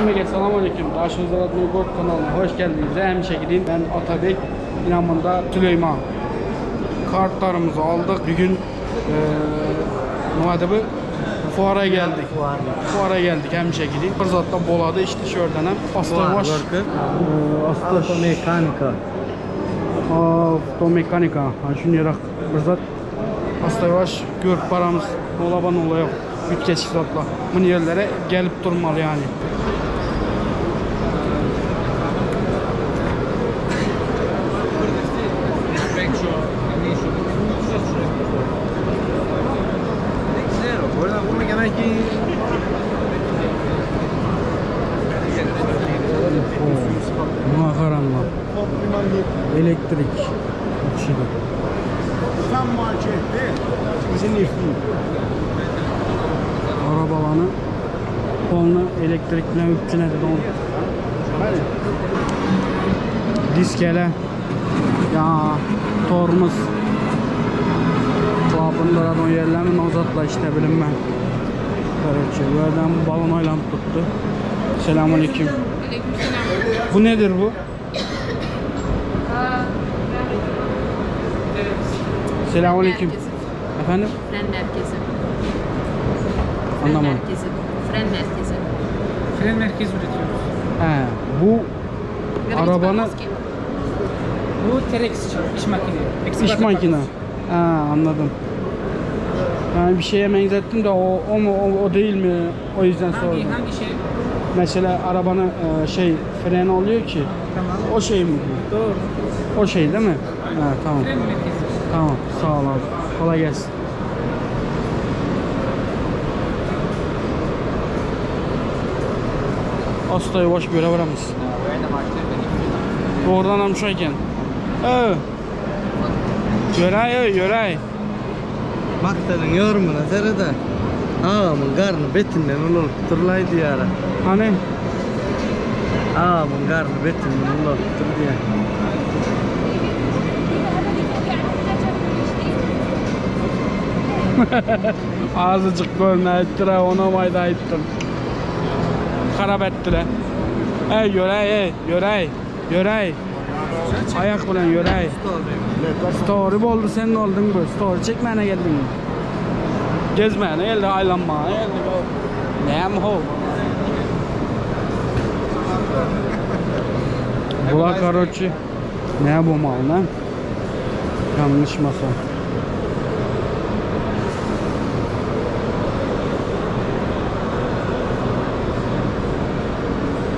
Emmege selamun aleyküm. Karşınızda Radyo Gold kanalına hoş geldiniz. Hem şekilde ben Atabek, inanmında Süleyman. Kartlarımızı aldık. Bir gün vardı bu? Fuara geldik. Fuar. Fuara geldik hem şekilde. Fırzatta boladı işte worker. Astaş. Automekanika. Avtomekanika. Şunu yarak. Fırzat. Astabaş. Gör paramız. Olaban ola yok. Bütkeç fiyatla. Bu yerlere gelip durmalı yani. Elektrik. Uçuyor. Tam markette. Bizim ifni. Arabalarını onu elektrikle üpçüne de don. Hadi. Diskele. Ya tormuz. Babında o yerlerini uzatla işte bilinmem. Kardeşim yerden balonayla tuttu. Selamünaleyküm. Bu nedir bu? Selamünaleyküm. Efendim? Fren merkezi. Fren Anlamadım. merkezi. Fren merkezi. Fren merkezi üretiyoruz. He, bu da Arabanı-. Bu Terex iş makine. iş Excavator makine. Ha, anladım. Yani bir şeye benzettim de o, o mu o, o değil mi? O yüzden Hangi, sordum. hangi şey? Mesela arabanın e, şey freni oluyor ki. Tamam. O şey mi? Doğru. O şey değil mi? Ha, tamam. Fren merkezi. Tamam. Sağ ol abi. Kolay gelsin. Hastayı boş göre varamız. Oradan amşayken. Ee. Göray, göray. Maktanın yorumuna serede. Ağamın karnı betinden ulup turlaydı yara. Hani? Ağamın karnı betinden ulup dur diye. Azıcık görme ettire ona mayda ettim. Karab ettire. Ey göray, ey göray, göray. Ayak bilen göray. Story oldu sen oldun bu? Story çekmene geldin mi? Gezmene geldi aylanmaya geldi. Ne ho? Bula karoçi. Ne bu mal lan? Yanlış masa.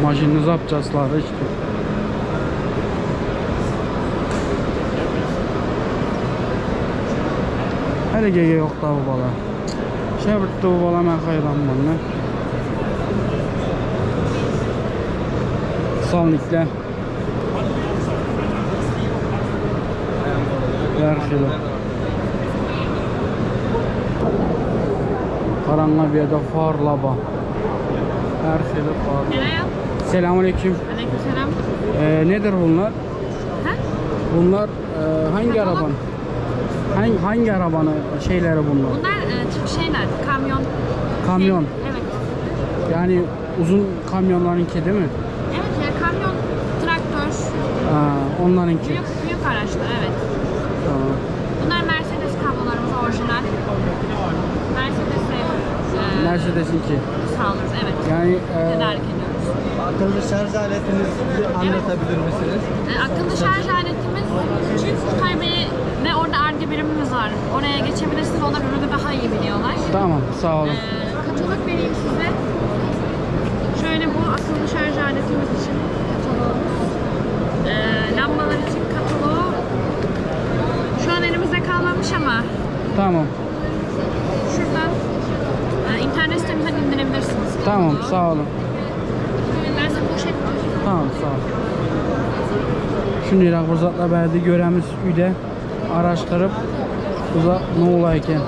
Maşını zapçaslar işte. Hele gege yok da bu bala. Şey bitti bu bala ben hayranım ne? Salnikle. Her kilo. Karanlığa bir yerde farlaba. Her şeyde farlaba. Selamünaleyküm. Aleykümselam. Ee, nedir bunlar? Ha? Bunlar e, hangi Katalog. araban? Hangi, hangi arabanın şeyleri bunlar? Bunlar e, tip şeyler. Kamyon. Kamyon. Şey, evet. Yani uzun kamyonlarınki değil mi? Evet ya kamyon, traktör, Aa, onlarınki. büyük büyük araçlar evet. Tamam. Bunlar Mercedes kablolarımız orijinal. Mercedes'e e, Mercedes'inki. sağlıyoruz evet. Yani e, Tedarik. Akıllı şarj aletinizi anlatabilir misiniz? E, akıllı şarj aletimiz Kaybeye ve orada ARGE birimimiz var. Oraya geçebilirsiniz. Onlar ürünü daha iyi biliyorlar. tamam sağ olun. Ee, katalog vereyim size. Şöyle bu akıllı şarj aletimiz için kataloğumuz. Ee, lambalar için kataloğu. Şu an elimizde kalmamış ama Tamam. şuradan e, internet sitemizden indirebilirsiniz. Tamam kataloğu. sağ olun. Ben size poşet var. Tamam sağ ol. Şimdi fırsatla verdi göremiz üde araştırıp uza ne olayken.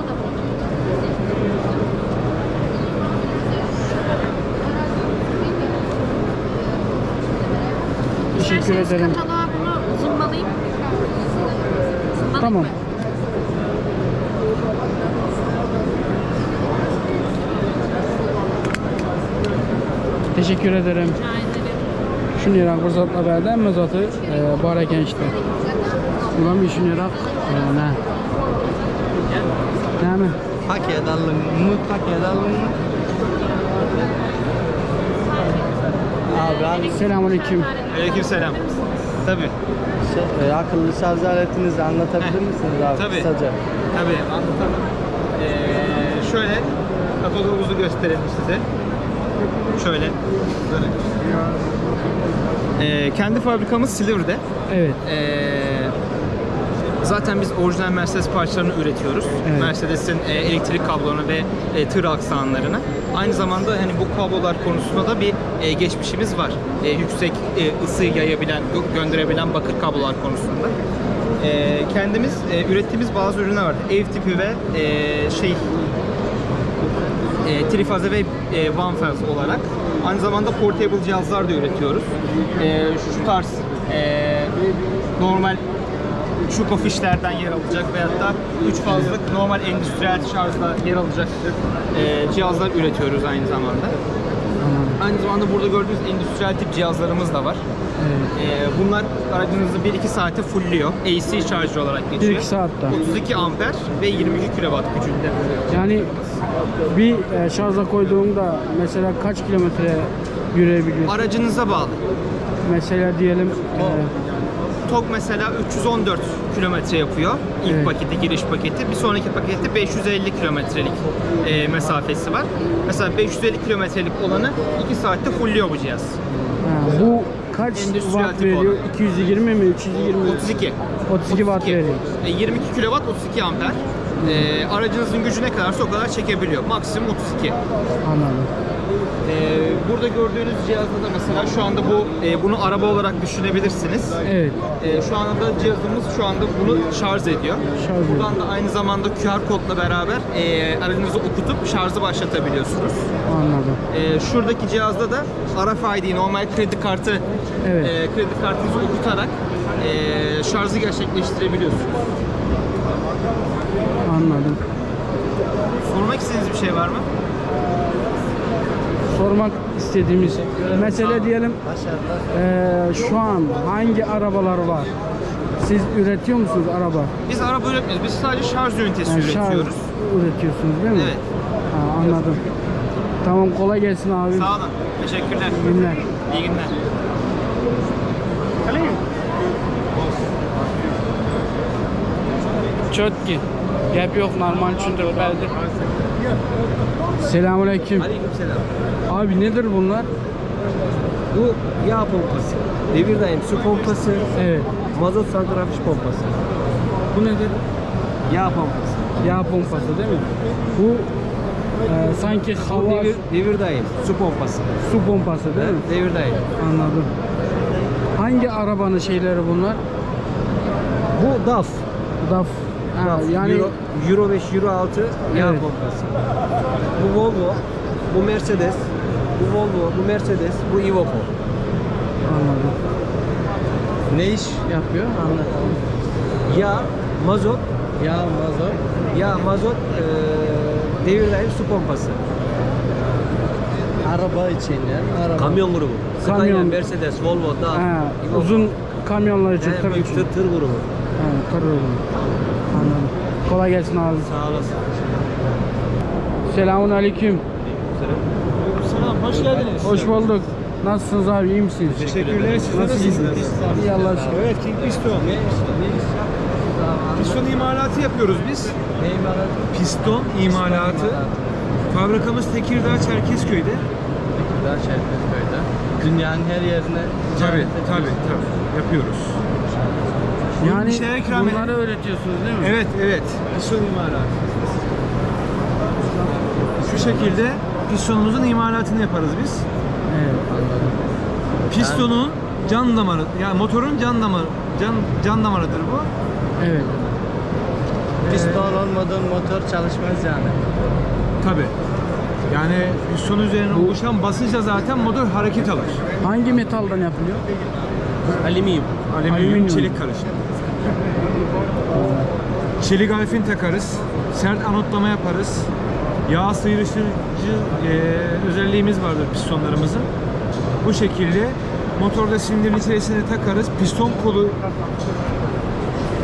Teşekkür İsterseniz ederim. kataloğa bunu Tamam. mı? Teşekkür ederim. Rica ederim. Fursatlar berdi hamma zoti e, ekan ishda. Ulan bir shuniyroq e, na. Nami? Paket alın mı? Paket alın mı? Abi abi Selamünaleyküm. Aleykümselam. Tabii. şey, e, akıllı şarj aletinizi anlatabilir Heh, misiniz abi tabii. kısaca? Tabii anlatalım. Ee, şöyle katalogumuzu gösterelim size. Şöyle. Böyle. Ee, kendi fabrikamız Silivri'de. Evet. Ee, zaten biz orijinal Mercedes parçalarını üretiyoruz. Evet. Mercedes'in e, elektrik kablolarını ve e, tır aksanlarını. Aynı zamanda hani bu kablolar konusunda da bir e, geçmişimiz var. E, yüksek e, ısı yayabilen, gö- gönderebilen bakır kablolar konusunda. E, kendimiz e, ürettiğimiz bazı ürünler var. Ev tipi ve e, şey e, trifaze ve e, one phase olarak. Aynı zamanda portable cihazlar da üretiyoruz. E, şu tarz e, normal çuko fişlerden yer alacak veyahut da 3 fazlık normal endüstriyel şarjla yer alacak e, cihazlar üretiyoruz aynı zamanda. Aynı zamanda burada gördüğünüz endüstriyel tip cihazlarımız da var. Evet. E, bunlar aracınızı 1-2 saate fullliyor. AC şarjı olarak geçiyor. 1-2 saatte. 32 amper ve 22 kW gücünde. Yani bir e, şarja koyduğumda mesela kaç kilometre yürüyebiliyorsun? Aracınıza bağlı. Mesela diyelim e, TOG mesela 314 kilometre yapıyor. İlk Evet. paketi, giriş paketi. Bir sonraki pakette 550 kilometrelik e, mesafesi var. Mesela 550 kilometrelik olanı 2 saatte fullliyor bu cihaz. ha, bu kaç Endüstriyel watt tip veriyor? olan. 220 mi? 320 mi? 32. 32 watt veriyor. E, 22 kW 32 amper. E, aracınızın gücü ne kadarsa o kadar çekebiliyor. Maksimum 32. Anladım. E, burada gördüğünüz cihazda da mesela şu anda bu e, bunu araba olarak düşünebilirsiniz. Evet. E, şu anda cihazımız şu anda bunu şarj ediyor. Şarj ediyor. Buradan da aynı zamanda QR kodla beraber e, aracınızı okutup şarjı başlatabiliyorsunuz. Anladım. E, şuradaki cihazda da RFID normal kredi kartı Evet. e, kredi kartınızı okutarak e, şarjı gerçekleştirebiliyorsunuz. Anladım. Sormak istediğiniz bir şey var mı? Sormak istediğimiz mesele diyelim e, şu an hangi arabalar var? Siz üretiyor musunuz araba? Biz araba üretmiyoruz. Biz sadece şarj ünitesi Yani şarj üretiyoruz. üretiyorsunuz değil mi? Evet. Ha, anladım. Tamam kolay gelsin abi. Sağ olun. Teşekkürler. İyi günler. İyi günler. Çötki. Gap yok normal tushuntirib berdi. Selamünaleyküm. Aleykümselam. Abi nedir bunlar? Bu yağ pompası. Devirdayım su pompası, Evet. mazot santrafiş pompası. Bu nedir? Yağ pompası. Yağ pompası değil mi? Bu e, sanki hava devir, devirdayım su pompası. su pompası değil mi? Devirdayım. Anladım. Hangi arabanın şeyleri bunlar? Bu DAF. DAF. Ha, yani Euro, Euro 5, Euro 6 yağ Evet. pompası. Bu Volvo, bu Mercedes, bu Volvo, bu Mercedes, bu Iveco. anladım. Ne iş yapıyor? Anlat. Yağ, mazot, Ya mazot. yağ, mazot, eee devirdayım su pompası. Araba için yani. Araba. Kamyon grubu. Kamyon. Mercedes, Volvo, DAF, Ha, Iveco. uzun kamyonlar için Yani tır grubu. Ha. Anladım. Kolay gelsin abi. Sağ olasın. Selamun aleyküm. Selam, hoş geldiniz. Hoş bulduk. Nasılsınız abi? iyi misiniz? Teşekkürler. Siz Nasılsınız? İyi Allah'a şükür. Evet, King Piston. Piston imalatı yapıyoruz biz. Ne imalat? Piston imalatı. Fabrikamız Tekirdağ Çerkezköy'de. Daha Çerkezköy'de. Dünyanın her yerine Tabii, tabii, tabii. Yapıyoruz. Yani bir şeyler ikram edin. bunları öğretiyorsunuz değil mi? Evet, evet. Piston imalatı. Şu şekilde pistonumuzun imalatını yaparız biz. Evet. Pistonun can damarı, yani motorun can damarı, can can damarıdır bu. Evet. Piston olmadan motor çalışmaz yani. Tabi. Yani piston üzerine Bu- oluşan basınçla zaten motor hareket alır. Hangi metaldan yapılıyor? Alüminyum. Alüminyum, Alüminyum. çelik karışımı. Çelik alfin takarız. Sert anotlama yaparız. yağ sıyrıştırıcı e, özelliğimiz vardır pistonlarımızın. Bu şekilde motorda silindirin içerisine takarız. Piston kolu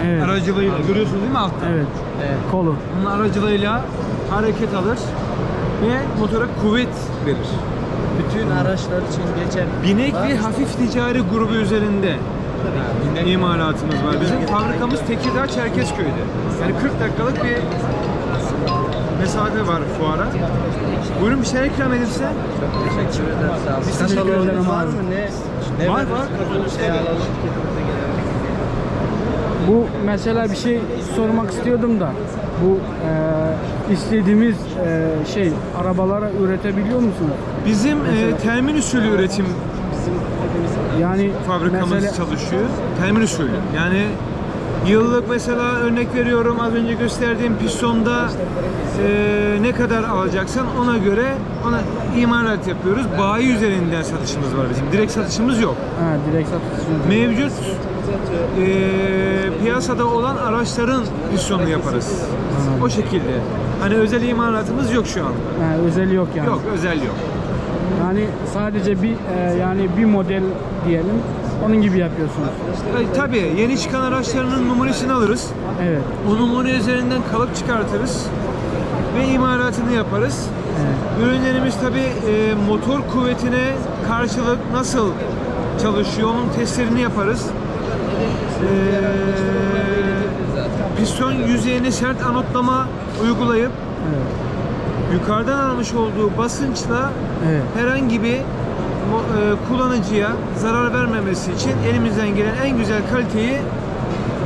Evet. aracılığıyla görüyorsunuz değil mi altta? Evet. Kolu. Onun aracılığıyla hareket alır ve motora kuvvet verir. Bütün araçlar için geçer. Binek ve hafif ticari grubu üzerinde imalatımız var. Bizim fabrikamız Tekirdağ Çerkezköy'de. Yani 40 dakikalık bir mesafe var fuara. Buyurun bir şey ikram edilse. Teşekkür ederiz. Sağ olun. Ederiz var mı? Ne? ne Var, var. Şey Evet. alalım. Bu mesela bir şey sormak istiyordum da bu e, istediğimiz e, şey arabalara üretebiliyor musunuz? Bizim e, termin usulü üretim Yani fabrikamız mesela çalışıyor. Termin usulü. Yani yıllık mesela örnek veriyorum az önce gösterdiğim pistonda e, ne kadar alacaksan ona göre ona imalat yapıyoruz. Bayi üzerinden satışımız var bizim. Direkt satışımız yok. ha, direkt satıyorsunuz. Mevcut e, piyasada olan araçların pistonunu yaparız. O şekilde. Hani özel imalatımız yok şu anda. Ha, özel yok yani. Yok, özel yok. Yani sadece bir e, yani bir model diyelim. Onun gibi yapıyorsunuz. E, tabii yeni çıkan araçlarının numarasını alırız. Evet. O numara üzerinden kalıp çıkartırız ve imalatını yaparız. Ürünlerimiz tabi motor kuvvetine karşılık nasıl çalışıyor onun testlerini yaparız. E, piston yüzeyine sert anotlama uygulayıp Evet. Yukarıdan almış olduğu basınçla Evet. herhangi bir e, kullanıcıya zarar vermemesi için elimizden gelen en güzel kaliteyi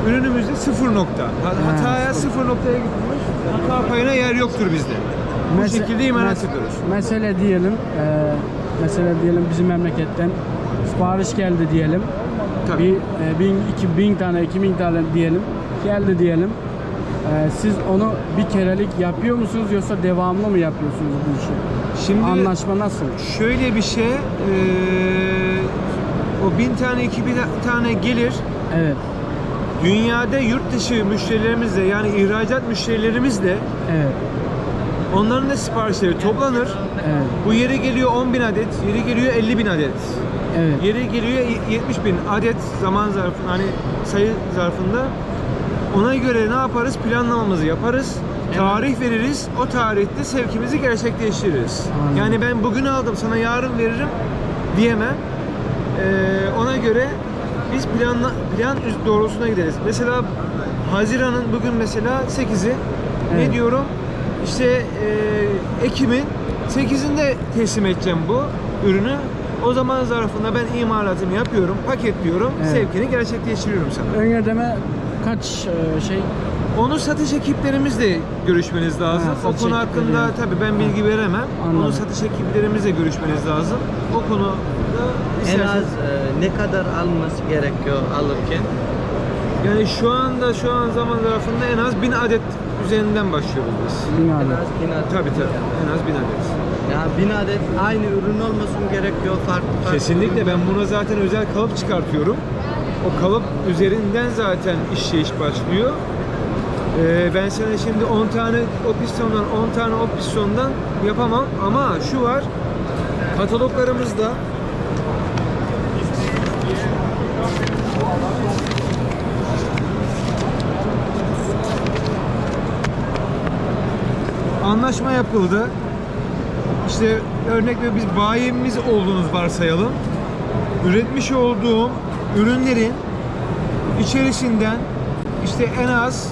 ürünümüzde sıfır nokta. Ha- Hataya sıfır noktaya gitmiş. Hata payına yer yoktur bizde. Bu Mese- şekilde imalat mes- ediyoruz. Mesele diyelim, e, mesela diyelim bizim memleketten sipariş geldi diyelim. Tabii. Bir e, bin, iki bin tane, iki bin tane diyelim. Geldi diyelim. E, siz onu bir kerelik yapıyor musunuz yoksa devamlı mı yapıyorsunuz bu işi? Şimdi Anlaşma nasıl? şöyle bir şey, e, o bin tane, iki bin tane gelir. Evet, Dünyada yurt dışı müşterilerimizle yani ihracat müşterilerimizle evet, onların da siparişleri toplanır. evet, Bu yere geliyor 10 bin adet, yeri geliyor 50 bin adet. evet. Yeri geliyor 70 bin adet zaman zarfı hani sayı zarfında. Ona göre ne yaparız? Planlamamızı yaparız. Tarih veririz. O tarihte sevkimizi gerçekleştiririz. Anladım. Yani ben bugün aldım sana yarın veririm diyemem. Ee, ona göre biz planla, plan doğrultusuna gideriz. Mesela Haziran'ın bugün mesela 8'i Evet. ne diyorum? İşte e, Ekim'in 8'inde teslim edeceğim bu ürünü. O zaman zarfında ben imalatını yapıyorum, paketliyorum, Evet. sevkini gerçekleştiriyorum sana. Ön ödeme kaç e, şey? Onu satış ekiplerimizle görüşmeniz lazım. Ha, o konu hakkında tabii ben bilgi veremem. Anladım. Onu satış ekiplerimizle görüşmeniz lazım. O konuda En isterseniz- az e, ne kadar alması gerekiyor alırken? yani şu anda şu an zaman zarfında en az 1000 adet üzerinden başlıyoruz biz. En Dünyada. az bin adet. Tabii tabii. En az 1000 adet. Ya bin adet aynı ürün olmasın gerekiyor farklı farklı. Kesinlikle ben buna zaten özel kalıp çıkartıyorum. O kalıp üzerinden zaten işleyiş başlıyor. Ee, ben sana şimdi 10 tane o pistondan 10 tane o pistondan yapamam ama şu var kataloglarımızda anlaşma yapıldı. İşte örnek ve biz bayimiz olduğunuz varsayalım. Üretmiş olduğum ürünlerin içerisinden işte en az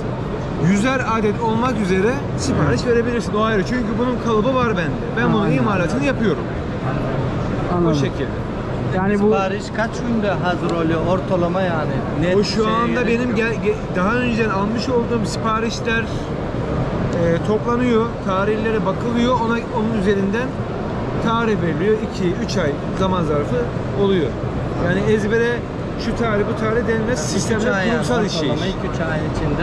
yüzer adet olmak üzere sipariş verebilirsin. O ayrı. Çünkü bunun kalıbı var bende. Ben bunun Aynen. imalatını yapıyorum. O Anladım. şekilde. Yani bu Sipariş kaç günde hazır oluyor ortalama yani? Net O şu anda benim gel- ge- daha önceden almış olduğum siparişler e, toplanıyor, tarihleri bakılıyor, ona onun üzerinden tarih veriliyor. 2-3 ay zaman zarfı oluyor. Yani ezbere şu tarih bu tarih denilmez. Üç Sistemler ay kurumsal işleyiş. ortalama iki üç ayın içinde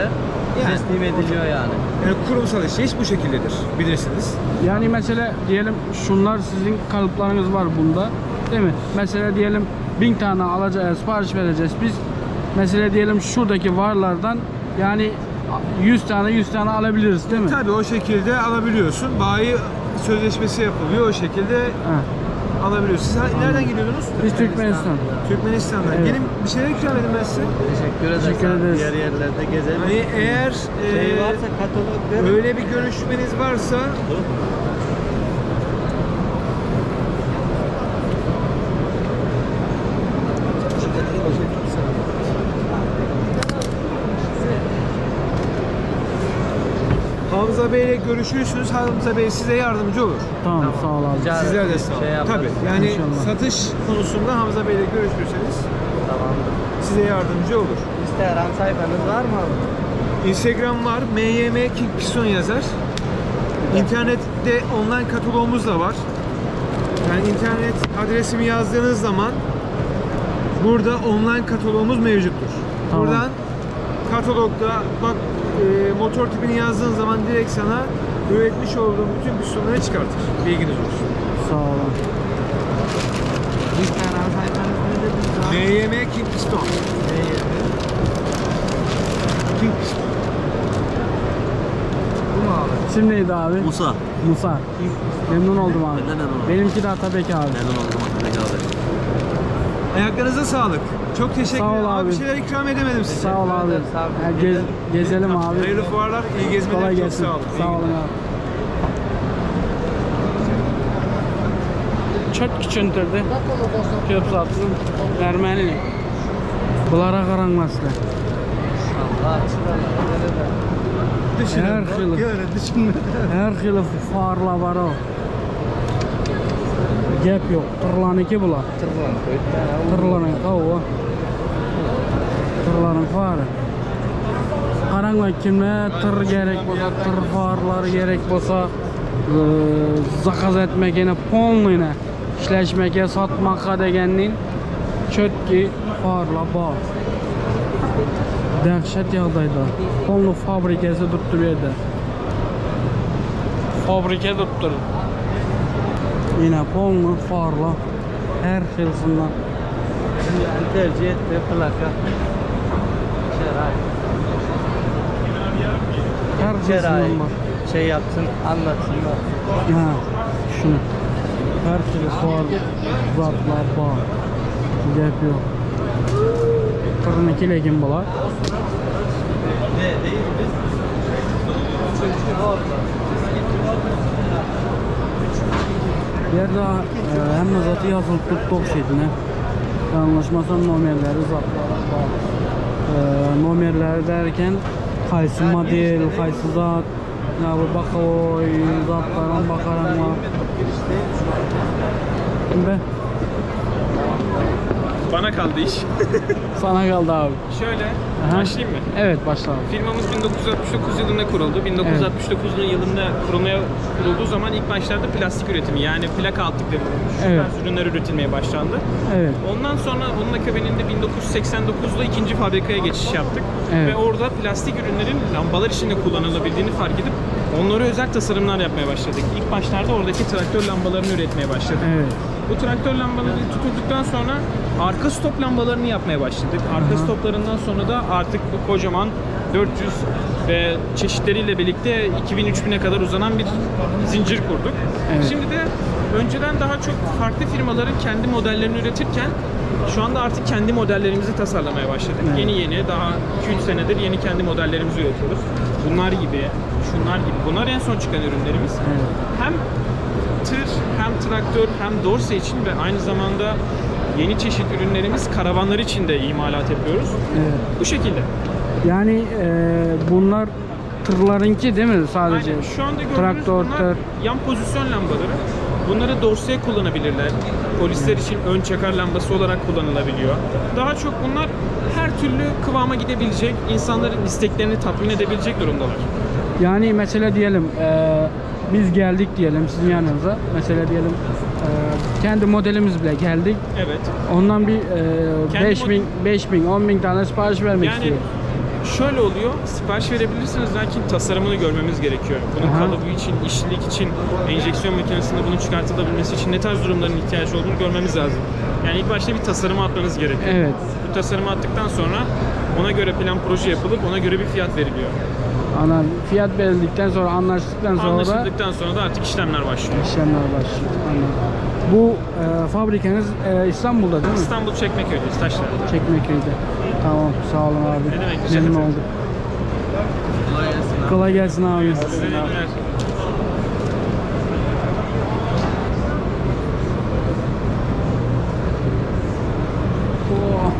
Yani. teslim ediliyor yani. Yani kurumsal işleyiş bu şekildedir. Bilirsiniz. Yani mesela diyelim şunlar sizin kalıplarınız var bunda. Değil mi? Mesela diyelim bin tane alacağız, sipariş vereceğiz. Biz mesela diyelim şuradaki varlardan yani 100 tane 100 tane alabiliriz değil mi? Tabii o şekilde alabiliyorsun. Bayi sözleşmesi yapılıyor o şekilde Ha. Alabiliyorsun. Siz ha- nereden geliyordunuz? Biz Türkmenistan. Türkmenistan'dan. Evet. Gelin bir şeyler ikram edin ben size. Teşekkür ederiz. Teşekkür ederiz. Diğer yerlerde gezelim. Hani eğer şey e, varsa katalog öyle bir görüşmeniz varsa Hamza Bey ile görüşürsünüz. Hamza Bey size yardımcı olur. Tamam, sağ ol abi. Rica Sizler de sağ olun. Şey. Tabii. Yani İnşallah. satış konusunda Hamza Bey ile görüşürseniz Tamam. size yardımcı olur. Instagram sayfanız var mı abi? Instagram var. MYM King yazar. İnternette online kataloğumuz da var. Yani internet adresimi yazdığınız zaman burada online kataloğumuz mevcuttur. Tamam. Buradan katalogda bak motor tipini yazdığın zaman direkt sana üretmiş olduğum bütün pistonları çıkartır. Bilginiz olsun. Sağ olun. MYM King Piston. King Piston. Bu mu abi? İsim neydi abi? Musa. Musa. Memnun oldum abi. Ben de memnun oldum. Benimki de Atabek abi. Memnun oldum Atabek abi. Ayaklarınıza sağlık. Çok teşekkür Sağ ol ederim. abi. Bir şeyler ikram edemedim size. Sağ ol abi. abi. Ha, gez, gezelim abi. Hayırlı fuarlar, iyi gezmeler. Kolay çok gelsin. sağ olun. Sağ olun abi. Çok küçüntürdü. Köp satsın. Vermeli. Bunlara karanmasın. Allah çıkarlar. Düşünün, Her bak, yılı. görün, düşünün. Her yılı farla var o. farı. Karanlık kimle tır gerek bolsa, tır farları gerek bolsa eee, zakaz etmekine, polnuyla işleşmeke, satmaka degenliğin çötki farla bağ. Dehşet yağdaydı. Polnu fabrikası tuttu bir yerde. Fabrike tuttu. Yine polnu farla her hılsından. Yani tercih etti plaka. Her var. Şey yapsın, anlatsın. Ha, şunu. Her türlü fuar, zatlar, bağ. Gap yok. Tırın iki lekin bular. Bir yerde e, hem de zatı yazılıp tuttuk şeydine. Yanlışmasam numarları zatlara bağ. E, numarları derken kaysı model, kaysı zat, ya bu bakaoy, Bana kaldı iş. sana kaldı abi. Şöyle Aha. başlayayım mı? Evet başla abi. Firmamız 1969 yılında kuruldu. 1969 yılında kurulmaya kurulduğu zaman ilk başlarda plastik üretimi yani plaka altlıkları Evet. ürünler üretilmeye başlandı. Evet. Ondan sonra onun akabininde 1989'da ikinci fabrikaya geçiş yaptık. Evet. Ve orada plastik ürünlerin lambalar içinde kullanılabildiğini fark edip onlara özel tasarımlar yapmaya başladık. İlk başlarda oradaki traktör lambalarını üretmeye başladık. Evet. Bu traktör lambaları tutulduktan sonra arka stop lambalarını yapmaya başladık. Arka stoplarından sonra da artık bu kocaman 400 ve çeşitleriyle birlikte 2000-3000'e kadar uzanan bir zincir kurduk. Evet. Şimdi de önceden daha çok farklı firmaların kendi modellerini üretirken şu anda artık kendi modellerimizi tasarlamaya başladık. Evet. Yeni yeni daha 2-3 senedir yeni kendi modellerimizi üretiyoruz. Bunlar gibi, şunlar gibi. Bunlar en son çıkan ürünlerimiz. Evet. Hem tır, hem traktör, hem dorse için ve aynı zamanda yeni çeşit ürünlerimiz karavanlar için de imalat yapıyoruz. Evet. Bu şekilde. Yani e, bunlar tırlarınki değil mi sadece? Aynen. Şu anda gördüğünüz Traktör, bunlar tır. yan pozisyon lambaları. Bunları dorseye kullanabilirler. Polisler için ön çakar lambası olarak kullanılabiliyor. Daha çok bunlar her türlü kıvama gidebilecek, insanların isteklerini tatmin edebilecek durumdalar. Yani mesela diyelim e, biz geldik diyelim sizin yanınıza. Mesela diyelim e, kendi modelimiz bile geldik. Evet. Ondan bir Kendi 5 bin, 5 bin, 10 bin tane sipariş vermek Yani istiyoruz. Şöyle oluyor, sipariş verebilirsiniz lakin tasarımını görmemiz gerekiyor. Bunun Aha. kalıbı için, işçilik için, enjeksiyon makinesinde bunun çıkartılabilmesi için ne tarz durumların ihtiyaç olduğunu görmemiz lazım. Yani ilk başta bir tasarıma atmanız gerekiyor. Evet. Bu tasarımı attıktan sonra ona göre plan proje yapılıp ona göre bir fiyat veriliyor. Ana fiyat belirledikten sonra anlaştıktan sonra Anlaşıldıktan sonra da artık işlemler başlıyor. işlemler başlıyor. Anladım. Bu e, fabrikanız e, İstanbul'da değil mi? İstanbul Çekmeköy'deyiz, Taşlar'da. Çekmeköy'de. Tamam sağ olun abi. Ne demek, Memnun ederim. oldum. Kolay gelsin abi. Size iyi günler. Oh.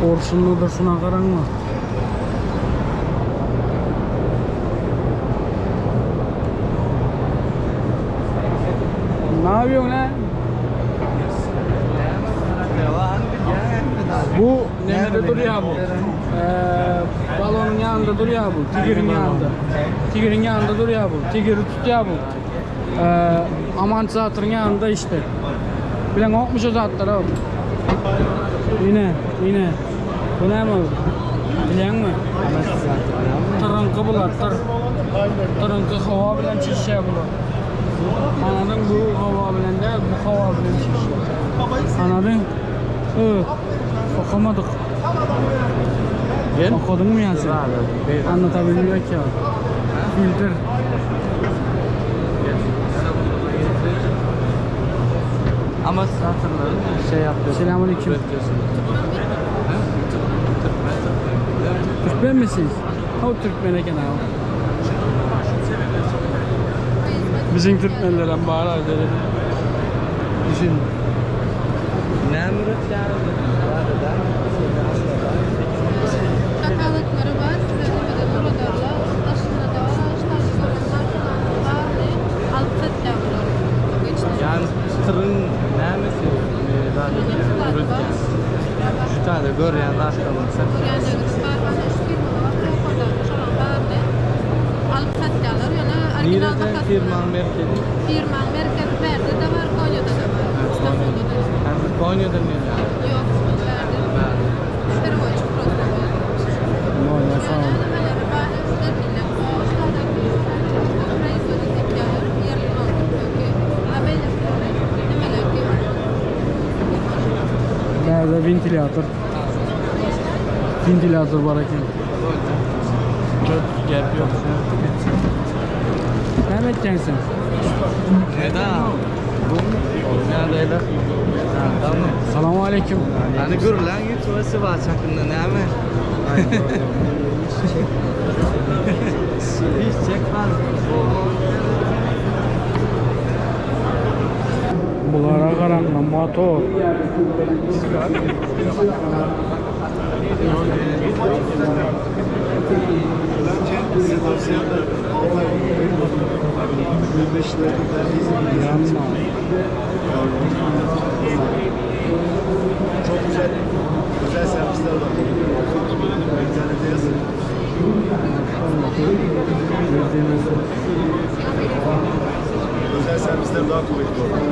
Porşunludur şuna karan mı? Ne yapıyorsun lan? Bu nerede duruyor bu? Ee, balonun yanında duruyor bu. Tigrin yanında. Tigrin yanında duruyor bu. Tigri tutuyor bu. Ee, aman satırın yanında işte. Bilen okmuş o zatlar abi. Yine, yine. Bu ne mi? Bilen mi? Tırınkı bular, tır. Tırınkı hava bilen şişe bular. Anladın bu hava bilen değil, bu hava bilen şişe. Anladın? Evet. Okumadık. Okudun mu Yasin? Anlatabilmiyor ki abi. Filtre. Ama satırları şey yapıyor. Selamünaleyküm. Türkmen misiniz? Ha Türkmen eken abi. Bizim Türkmenlerden bağır abi dedim. Düşün. Nemrut yani. Yani tane görüyen rastlamışsa. Alıp satacaklar. Yani orijinalda Nirede firma merkezi. Firma merkez verdi de var. Konya'da da var. İstanbul'da da var. Yani Konya'da ne yani? Yok. Ventilatör? Ventilatör var ekan. Gap yok. Ne edeceksin? Neden? Bu Neredeydi? Ha, tamam. Selamun aleyküm. Hani gör lan YouTube'sı var çakında ne mi? Hiç çekmez. Bulara karanla motor. Yanma. Çok güzel, güzel servisler var. İnternette yazın. Özel servisler daha kuvvetli olur.